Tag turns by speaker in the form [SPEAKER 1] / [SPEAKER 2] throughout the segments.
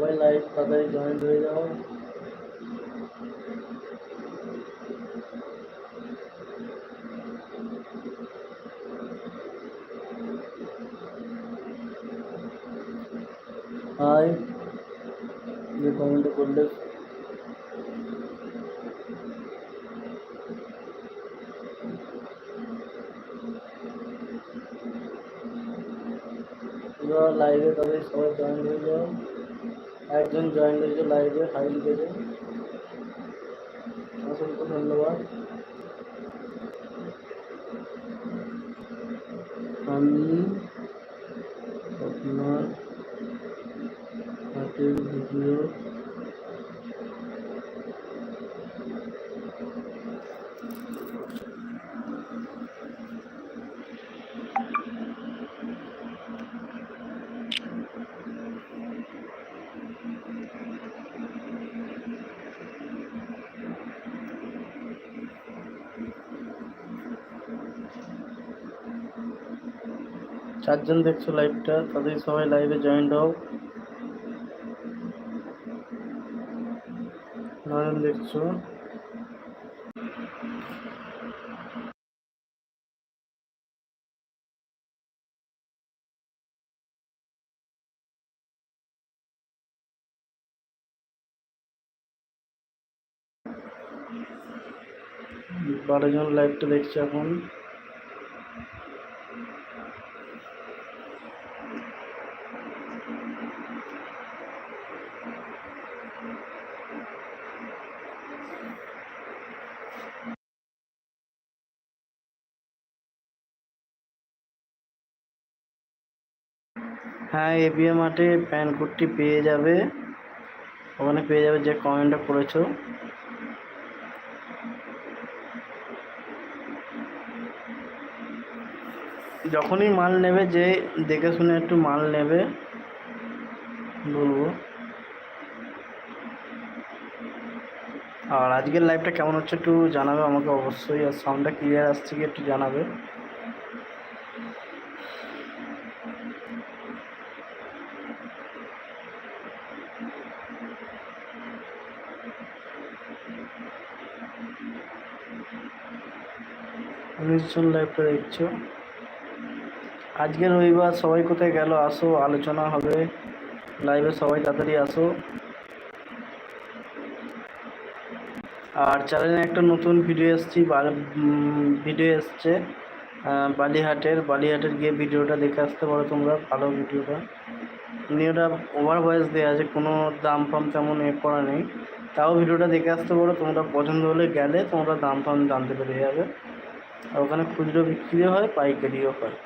[SPEAKER 1] সবাই লাইভ তাড়াতাড়ি জয়েন হয়ে যাও হাই যে কমেন্ট করলে লাইভে তাদের সবাই জয়েন হয়ে যাও একজন জয়েন হয়েছে লাইভে হাই লিখেছে অসংখ্য ধন্যবাদ। আমি চারজন দেখছ লাইভটা তাদের সবাই লাইভে জয়েন হও। নয়ন দেখছ। বারো জন লাইভটা দেখছ এখন। হ্যাঁ এবিএ মাঠে প্যান কোডটি পেয়ে যাবে। ওখানে পেয়ে যাবে যে কমেন্টটা করেছ যখনই মাল নেবে, যে দেখে শুনে একটু মাল নেবে, বলব। আর আজকের লাইভটা কেমন হচ্ছে একটু জানাবে আমাকে অবশ্যই, আর সাউন্ডটা ক্লিয়ার আসছে কি একটু জানাবে। উনিশজন লাইভটা দেখছ। আজকে রবিবার সবাই কোথায় গেল আসো, আলোচনা হবে। লাইভে সবাই তাড়াতাড়ি আসো। আর চ্যানেলে একটা নতুন ভিডিও এসছি ভিডিও এসছে বালিহাটের। বালিহাটের গিয়ে ভিডিওটা দেখে আসতে পারো তোমরা, ভালো ভিডিওটা ভিডিওটা ওভার ভয়েস দেওয়া আছে, কোনো দাম ফাম তেমন এ করা নেই। তাও ভিডিওটা দেখে আসতে পারো, তোমরা পছন্দ হলে গেলে তোমরা দাম ফাম জানতে পেরে যাবে। আর ওখানে খুচরো বিক্রিও হয় পাইকারিও হয়।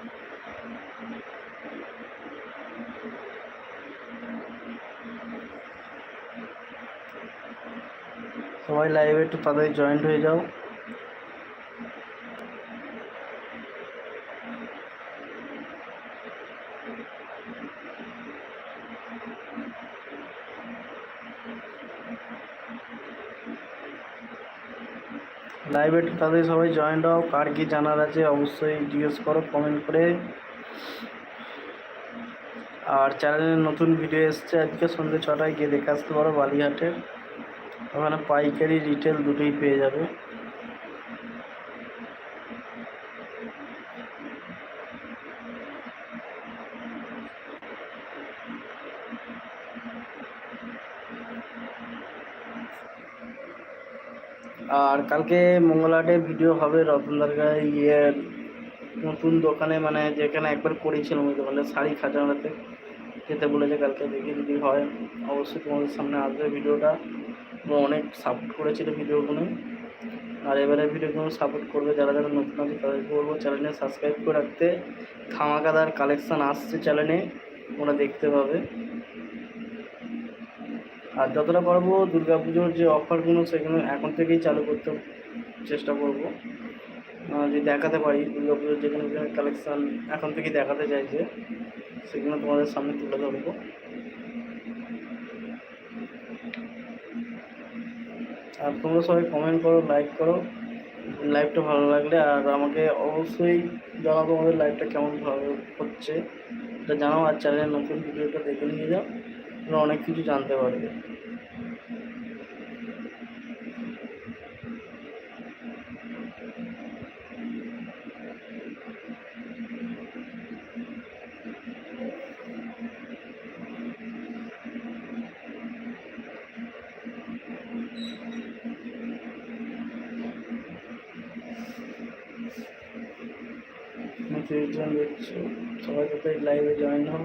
[SPEAKER 1] সবাই লাইভে একটু তাড়াতাড়ি জয়েন্ট হয়ে যাও। লাইভে তাদের সবাই জয়েন্ট হও। কার কি জানার আছে অবশ্যই জিজ্ঞেস করো কমেন্ট করে। আর চ্যানেলে নতুন ভিডিও এসছে আজকে সন্ধ্যে ছটায়, গিয়ে দেখে আসতে পারো বালিঘাটের ওখানে পাইকারি রিটেল দুটোই পেয়ে যাবে। আর কালকে মঙ্গলহাটে ভিডিও হবে রতনদারগায় ইয়ে নতুন দোকানে মানে যেখানে একবার করেছিলাম ওই দোকানে, শাড়ি খাজানাতে। যেতে বলেছে কালকে দেখি যদি হয়, অবশ্যই তোমাদের সামনে আসবে ভিডিওটা। তোমরা অনেক সাপোর্ট করেছিল ভিডিওগুলো আর এবারে ভিডিওগুলো সাপোর্ট করবে যারা যারা নতুন আছে, তাদেরকে বলব চ্যানেলে সাবস্ক্রাইব করে রাখতে। ধামাকাদার কালেকশান আসছে চ্যানেলে তোমরা দেখতে পাবে। আর যতটা পারব দুর্গা পুজোর যে অফারগুলো সেগুলো এখন থেকেই চালু করতে চেষ্টা করব। যদি দেখাতে পারি দুর্গা পুজোর যেগুলো কালেকশান এখন থেকেই দেখাতে চাইছে সেগুলো তোমাদের সামনে তুলে ধরবো। আর তোমরা সবাই কমেন্ট করো লাইক করো লাইভটা ভালো লাগলে। আর আমাকে অবশ্যই জানাও তোমাদের লাইভটা কেমন ভালো হচ্ছে। এটা জানাও আর চ্যানেলের নতুন ভিডিওটা দেখে নিয়ে যাও। তোমরা অনেক কিছু জানতে পারবে তিরিশ জন দেখছ সবাই যাতে লাইভে জয়েন হও।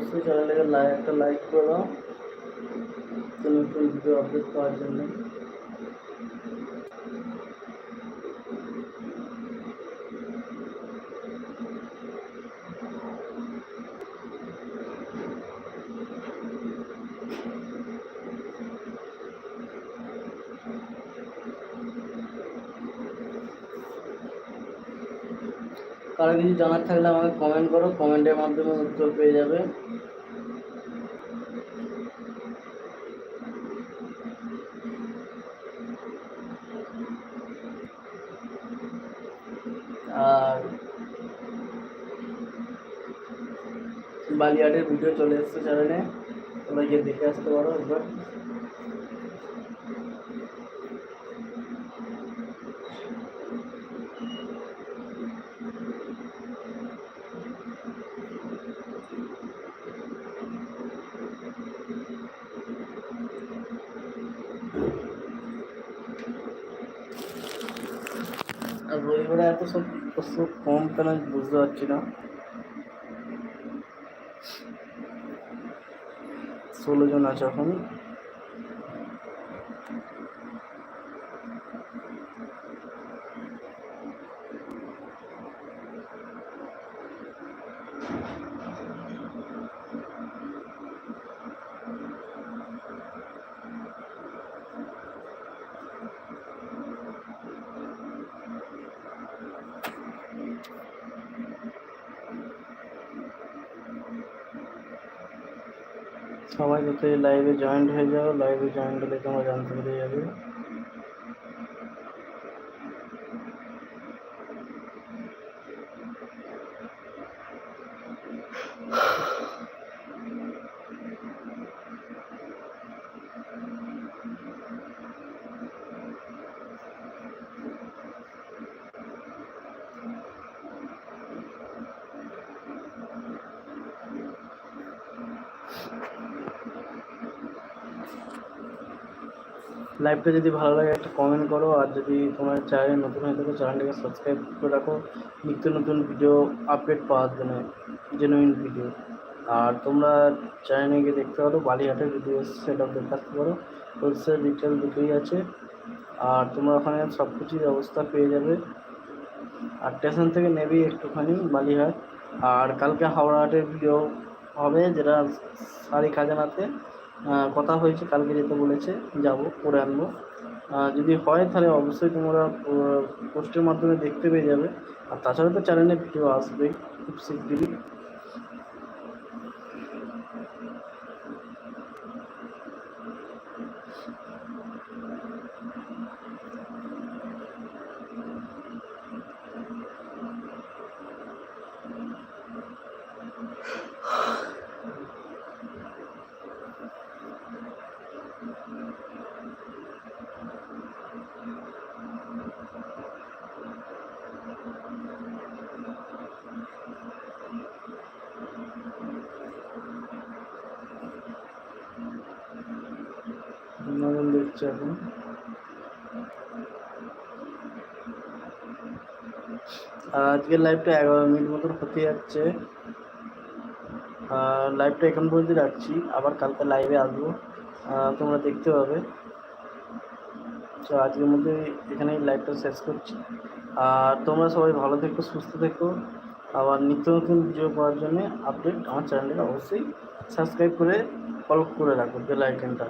[SPEAKER 1] অবশ্যই চ্যানেলটাকে লাইক একটা লাইক করে। দাও নতুন ভিডিও আপডেট পাওয়ার জন্য। কারও কিছু জানার থাকলে আমাকে কমেন্ট করো কমেন্টের মাধ্যমে উত্তর পেয়ে যাবে। আর বালিয়াটের ভিডিও চলে এসছে চ্যানেলে তোমরা গিয়ে দেখে আসতে পারো একবার। আর রবিবারে এত সব প্রশ্ন কম কেন বুঝতে পারছি না। ষোলো জন আছে এখন। সবাই যাতে লাইভে জয়েন্ট হয়ে যাও লাইভে জয়েন্ট হলে তোমরা জানতে পেরে যাবে লাইভটা যদি ভালো লাগে, একটা কমেন্ট করো। আর যদি তোমার চ্যানেল নতুন হয়ে থাকে চ্যানেলটাকে সাবস্ক্রাইব করে রাখো। নিত্য নতুন ভিডিও আপডেট পাওয়ার জন্য জেনুইন ভিডিও আর তোমরা চ্যানেলে গিয়ে দেখতে পারো, বালিহাটের ভিডিও সেটাও দেখে আসতে পারো। হোলসেল রিটেল দুটোই আছে। আর তোমরা ওখানে সব কিছুই ব্যবস্থা পেয়ে যাবে। আর স্টেশন থেকে নেবেই একটুখানি বালিহাট। আর কালকে হাওড়া হাটের ভিডিও হবে, যেটা শাড়ি খাজানাতে কথা হয়েছে, কালকে যেতে বলেছে, যাব, করে আনব। যদি হয় তাহলে অবশ্যই তোমরা পোস্টের মাধ্যমে দেখতে পেয়ে যাবে। আর তাছাড়া তো চ্যানেলে ভিডিও আসবেই, খুব শিগগিরই। এখন আর আজকের লাইভটা এগারো মিনিট মতন হতে যাচ্ছে। লাইভটা এখন পর্যন্ত রাখছি। আবার কালকে লাইভে আসব। তোমরা দেখতে পাবে। তো আজকের মধ্যে এখানেই লাইভটা শেষ করছি। আর তোমরা সবাই ভালো থেকো, সুস্থ থেকো। আবার নিত্য নতুন ভিডিও পাওয়ার জন্য আপডেট আমার চ্যানেলটাকে অবশ্যই সাবস্ক্রাইব করে ফলো করে রাখো বেল আইকনটা